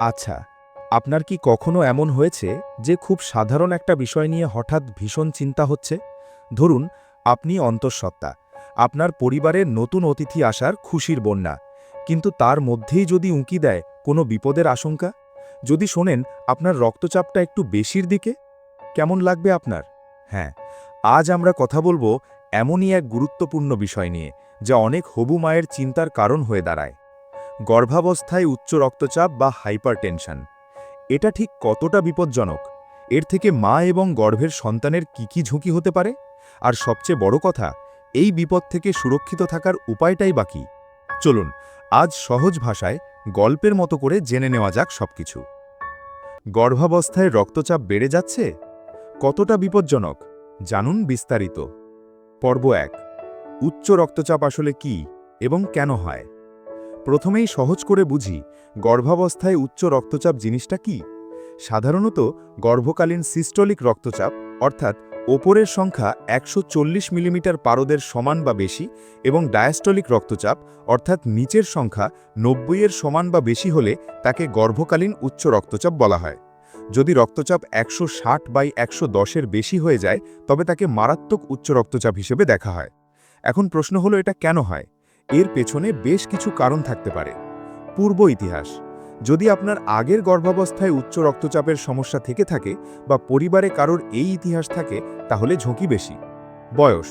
আচ্ছা আপনার কি কখনো এমন হয়েছে যে খুব সাধারণ একটা বিষয় নিয়ে হঠাৎ ভীষণ চিন্তা হচ্ছে? ধরুন, আপনি অন্তঃসত্ত্বা, আপনার পরিবারের নতুন অতিথি আসার খুশির বন্যা, কিন্তু তার মধ্যেই যদি উঁকি দেয় কোনো বিপদের আশঙ্কা? যদি শোনেন, আপনার রক্তচাপটা একটু বেশির দিকে? কেমন লাগবে আপনার? হ্যাঁ আজ আমরা কথা বলব এমনই এক গুরুত্বপূর্ণ বিষয় নিয়ে, যা অনেক হবু মায়ের চিন্তার কারণ হয়ে দাঁড়ায়। গর্ভাবস্থায় উচ্চ রক্তচাপ বা হাইপারটেনশন। এটা ঠিক কতটা বিপজ্জনক? এর থেকে মা এবং গর্ভের সন্তানের কি কি ঝুঁকি হতে পারে? আর সবচেয়ে বড় কথা, এই বিপদ থেকে সুরক্ষিত থাকার উপায়টাই বাকি চলুন, আজ সহজ ভাষায় গল্পের মতো করে জেনে নেওয়া যাক সবকিছু। গর্ভাবস্থায় রক্তচাপ বেড়ে যাচ্ছে? কতটা বিপজ্জনক? জানুন বিস্তারিত। পর্ব এক, উচ্চ রক্তচাপ আসলে কি এবং কেন হয়? প্রথমেই সহজ করে বুঝি, গর্ভাবস্থায় উচ্চ রক্তচাপ জিনিসটা কি? সাধারণত গর্ভকালীন সিস্টলিক রক্তচাপ, অর্থাৎ ওপরের সংখ্যা একশো চল্লিশ মিলিমিটার পারদের সমান বা বেশি এবং ডায়াস্টলিক রক্তচাপ, অর্থাৎ নিচের সংখ্যা নব্বইয়ের সমান বা বেশি হলে তাকে গর্ভকালীন উচ্চ রক্তচাপ বলা হয়। যদি রক্তচাপ একশো ষাট বাই একশো দশের বেশি হয়ে যায়, তবে তাকে মারাত্মক উচ্চ রক্তচাপ হিসেবে দেখা হয়। এখন প্রশ্ন হলো এটা কেন হয়? এর পেছনে বেশ কিছু কারণ থাকতে পারে। পূর্ব ইতিহাস, যদি আপনার আগের গর্ভাবস্থায় উচ্চ রক্তচাপের সমস্যা থেকে থাকে বা পরিবারে কারোর এই ইতিহাস থাকে, তাহলে ঝুঁকি বেশি। বয়স,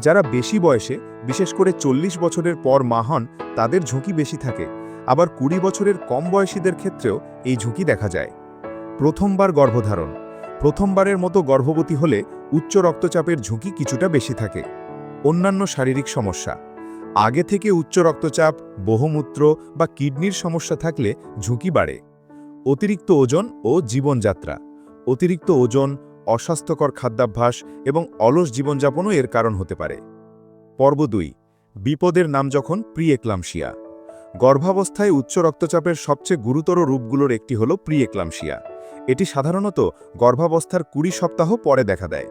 যারা বেশি বয়সে, বিশেষ করে চল্লিশ বছরের পর মা হন, তাদের ঝুঁকি বেশি থাকে। আবার কুড়ি বছরের কম বয়সীদের ক্ষেত্রেও এই ঝুঁকি দেখা যায়। প্রথমবার গর্ভধারণ, প্রথমবারের মতো গর্ভবতী হলে উচ্চ রক্তচাপের ঝুঁকি কিছুটা বেশি থাকে। অন্যান্য শারীরিক সমস্যা আগে থেকে উচ্চ রক্তচাপ, বহুমূত্র বা কিডনির সমস্যা থাকলে ঝুঁকি বাড়ে। অতিরিক্ত ওজন ও জীবনযাত্রা। অতিরিক্ত ওজন, অস্বাস্থ্যকর খাদ্যাভ্যাস এবং অলস জীবনযাপনও এর কারণ হতে পারে। পর্ব দুই, বিপদের নাম যখন প্রিয়েক্লামশিয়া গর্ভাবস্থায় উচ্চ রক্তচাপের সবচেয়ে গুরুতর রূপগুলোর একটি হল প্রিয়েক্লামশিয়া এটি সাধারণত গর্ভাবস্থার কুড়ি সপ্তাহ পরে দেখা দেয়।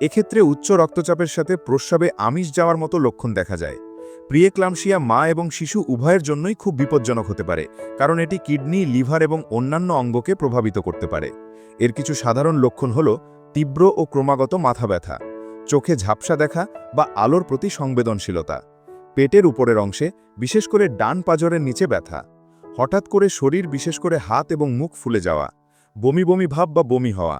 এক্ষেত্রে উচ্চ রক্তচাপের সাথে প্রস্রাবে আমিষ যাওয়ার মতো লক্ষণ দেখা যায়। প্রিয়েক্লামশিয়া মা এবং শিশু উভয়ের জন্যই খুব বিপজ্জনক হতে পারে, কারণ এটি কিডনি, লিভার এবং অন্যান্য অঙ্গকে প্রভাবিত করতে পারে। এর কিছু সাধারণ লক্ষণ হল তীব্র ও ক্রমাগত মাথা ব্যথা, চোখে ঝাপসা দেখা বা আলোর প্রতি সংবেদনশীলতা, পেটের উপরের অংশে বিশেষ করে ডান পাজরের নিচে ব্যথা, হঠাৎ করে শরীর বিশেষ করে হাত এবং মুখ ফুলে যাওয়া, বমি বমি ভাব বা বমি হওয়া।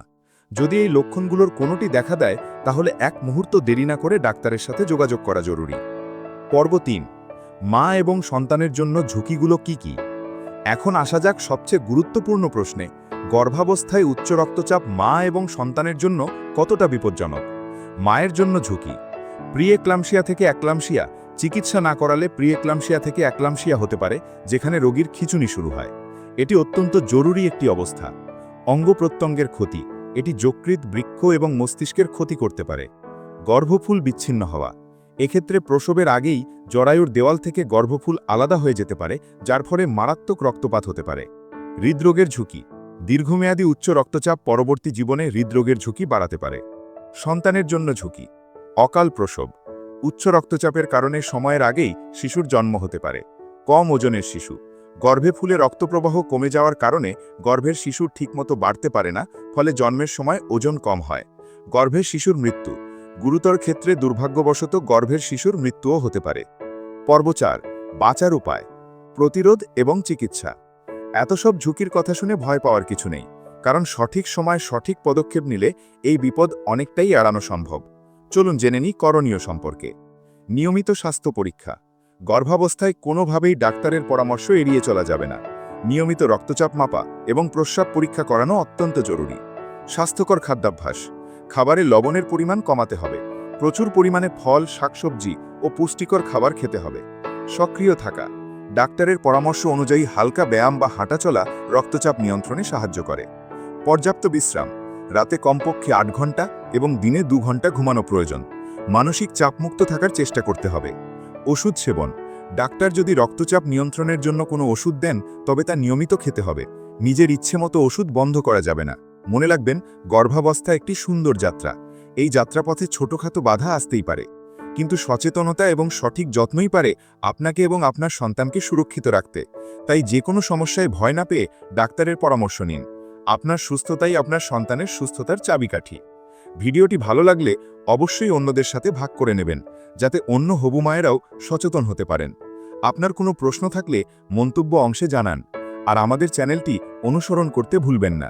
যদি এই লক্ষণগুলোর কোনোটি দেখা দেয়, তাহলে এক মুহূর্ত দেরি না করে ডাক্তারের সাথে যোগাযোগ করা জরুরি। পর্ব তিন, মা এবং সন্তানের জন্য ঝুঁকিগুলো কি কি? এখন আসা যাক সবচেয়ে গুরুত্বপূর্ণ প্রশ্নে, গর্ভাবস্থায় উচ্চ রক্তচাপ মা এবং সন্তানের জন্য কতটা বিপজ্জনক? মায়ের জন্য ঝুঁকি প্রিয়েক্লামশিয়া থেকে একলামশিয়া চিকিৎসা না করালে প্রিয়েক্লামশিয়া থেকে একলামশিয়া হতে পারে, যেখানে রোগীর খিচুনি শুরু হয়। এটি অত্যন্ত জরুরি একটি অবস্থা। অঙ্গ প্রত্যঙ্গের ক্ষতি, এটি যকৃত বৃক্ষ এবং মস্তিষ্কের ক্ষতি করতে পারে। গর্ভফুল বিচ্ছিন্ন হওয়া এক্ষেত্রে প্রসবের আগেই জরায়ুর দেওয়াল থেকে গর্ভফুল আলাদা হয়ে যেতে পারে, যার ফলে মারাত্মক রক্তপাত হতে পারে। হৃদরোগের ঝুঁকি। দীর্ঘমেয়াদী উচ্চ রক্তচাপ পরবর্তী জীবনে হৃদরোগের ঝুঁকি বাড়াতে পারে। সন্তানের জন্য ঝুঁকি। অকাল প্রসব। উচ্চ রক্তচাপের কারণে সময়ের আগেই শিশুর জন্ম হতে পারে। কম ওজনের শিশু। গর্ভে ফুলে রক্তপ্রবাহ কমে যাওয়ার কারণে গর্ভের শিশুর ঠিকমতো বাড়তে পারে না, ফলে জন্মের সময় ওজন কম হয়। গর্ভের শিশুর মৃত্যু। গুরুতর ক্ষেত্রে দুর্ভাগ্যবশত গর্ভের শিশুর মৃত্যুও হতে পারে। পর্ব চার, বাঁচার উপায়, প্রতিরোধ এবং চিকিৎসা। এত সব ঝুঁকির কথা শুনে ভয় পাওয়ার কিছু নেই, কারণ সঠিক সময় সঠিক পদক্ষেপ নিলে এই বিপদ অনেকটাই এড়ানো সম্ভব। চলুন জেনে নিই করণীয় সম্পর্কে। নিয়মিত স্বাস্থ্য পরীক্ষা। গর্ভাবস্থায় কোনোভাবেই ডাক্তারের পরামর্শ এড়িয়ে চলা যাবে না। নিয়মিত রক্তচাপ মাপা এবং প্রস্রাব পরীক্ষা করানো অত্যন্ত জরুরি। স্বাস্থ্যকর খাদ্যাভ্যাস। খাবারে লবণের পরিমাণ কমাতে হবে। প্রচুর পরিমাণে ফল, শাকসবজি ও পুষ্টিকর খাবার খেতে হবে। সক্রিয় থাকা। ডাক্তারের পরামর্শ অনুযায়ী হালকা ব্যায়াম বা হাঁটাচলা রক্তচাপ নিয়ন্ত্রণে সাহায্য করে। পর্যাপ্ত বিশ্রাম। রাতে কমপক্ষে আট ঘণ্টা এবং দিনে দু ঘণ্টা ঘুমানো প্রয়োজন। মানসিক চাপমুক্ত থাকার চেষ্টা করতে হবে। ওষুধ সেবন। ডাক্তার যদি রক্তচাপ নিয়ন্ত্রণের জন্য কোনো ওষুধ দেন, তবে তা নিয়মিত খেতে হবে। নিজের ইচ্ছে মতো ওষুধ বন্ধ করা যাবে না। মনে রাখবেন, গর্ভাবস্থা একটি সুন্দর যাত্রা। এই যাত্রাপথে ছোটখাটো বাধা আসতেই পারে। কিন্তু সচেতনতা এবং সঠিক যত্নই পারে আপনাকে এবং আপনার সন্তানকে সুরক্ষিত রাখতে। তাই যে কোনো সমস্যায় ভয় না পেয়ে ডাক্তারের পরামর্শ নিন। আপনার সুস্থতাই আপনার সন্তানের সুস্থতার চাবিকাঠি। ভিডিওটি ভালো লাগলে অবশ্যই অন্যদের সাথে ভাগ করে নেবেন, যাতে অন্য হবু মায়েরাও সচেতন হতে পারেন। আপনার কোনো প্রশ্ন থাকলে মন্তব্য অংশে জানান, আর আমাদের চ্যানেলটি অনুসরণ করতে ভুলবেন না।